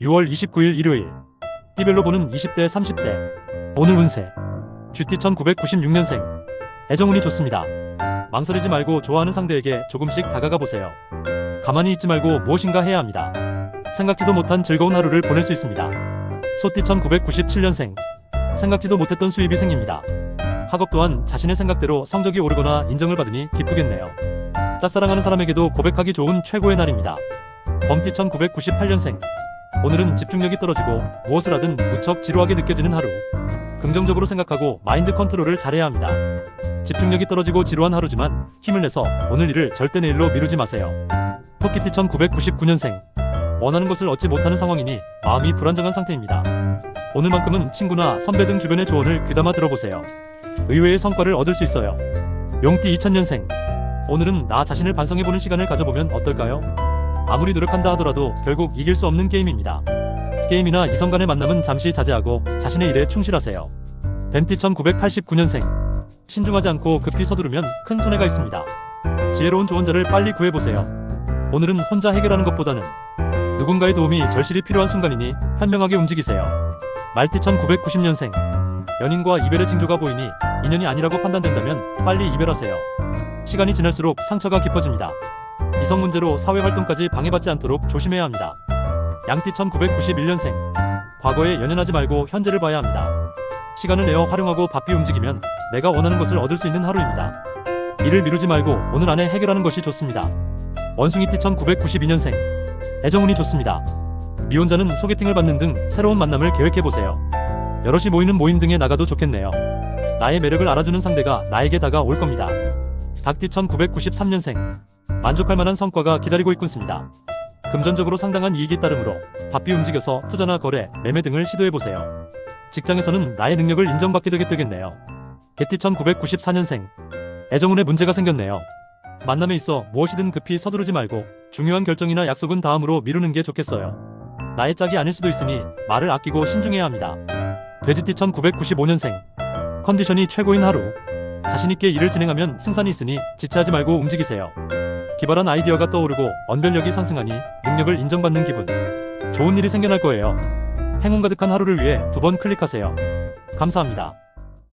6월 29일 일요일 띠별로 보는 20대 30대 오늘 운세 GT 1996년생 애정운이 좋습니다. 망설이지 말고 좋아하는 상대에게 조금씩 다가가 보세요. 가만히 있지 말고 무엇인가 해야 합니다. 생각지도 못한 즐거운 하루를 보낼 수 있습니다. 소띠 1997년생 생각지도 못했던 수입이 생깁니다. 학업 또한 자신의 생각대로 성적이 오르거나 인정을 받으니 기쁘겠네요. 짝사랑하는 사람에게도 고백하기 좋은 최고의 날입니다. 범띠 1998년생 오늘은 집중력이 떨어지고 무엇을 하든 무척 지루하게 느껴지는 하루. 긍정적으로 생각하고 마인드 컨트롤을 잘해야 합니다. 집중력이 떨어지고 지루한 하루지만 힘을 내서 오늘 일을 절대 내일로 미루지 마세요. 토끼띠 1999년생 원하는 것을 얻지 못하는 상황이니 마음이 불안정한 상태입니다. 오늘만큼은 친구나 선배 등 주변의 조언을 귀담아 들어보세요. 의외의 성과를 얻을 수 있어요. 용띠 2000년생 오늘은 나 자신을 반성해보는 시간을 가져보면 어떨까요? 아무리 노력한다 하더라도 결국 이길 수 없는 게임입니다. 게임이나 이성 간의 만남은 잠시 자제하고 자신의 일에 충실하세요. 뱀띠 1989년생 신중하지 않고 급히 서두르면 큰 손해가 있습니다. 지혜로운 조언자를 빨리 구해보세요. 오늘은 혼자 해결하는 것보다는 누군가의 도움이 절실히 필요한 순간이니 현명하게 움직이세요. 말띠 1990년생 연인과 이별의 징조가 보이니 인연이 아니라고 판단된다면 빨리 이별하세요. 시간이 지날수록 상처가 깊어집니다. 이성 문제로 사회 활동까지 방해받지 않도록 조심해야 합니다. 양띠 1991년생 과거에 연연하지 말고 현재를 봐야 합니다. 시간을 내어 활용하고 바삐 움직이면 내가 원하는 것을 얻을 수 있는 하루입니다. 일을 미루지 말고 오늘 안에 해결하는 것이 좋습니다. 원숭이띠 1992년생 애정운이 좋습니다. 미혼자는 소개팅을 받는 등 새로운 만남을 계획해보세요. 여럿이 모이는 모임 등에 나가도 좋겠네요. 나의 매력을 알아주는 상대가 나에게 다가올 겁니다. 닭띠 1993년생 만족할 만한 성과가 기다리고 있군습니다. 금전적으로 상당한 이익이 따르므로 바삐 움직여서 투자나 거래, 매매 등을 시도해보세요. 직장에서는 나의 능력을 인정받게 되게 되겠네요. 개띠 1994년생 애정운에 문제가 생겼네요. 만남에 있어 무엇이든 급히 서두르지 말고 중요한 결정이나 약속은 다음으로 미루는 게 좋겠어요. 나의 짝이 아닐 수도 있으니 말을 아끼고 신중해야 합니다. 돼지띠 1995년생 컨디션이 최고인 하루 자신있게 일을 진행하면 승산이 있으니 지체하지 말고 움직이세요. 기발한 아이디어가 떠오르고 언변력이 상승하니 능력을 인정받는 기분. 좋은 일이 생겨날 거예요. 행운 가득한 하루를 위해 두 번 클릭하세요. 감사합니다.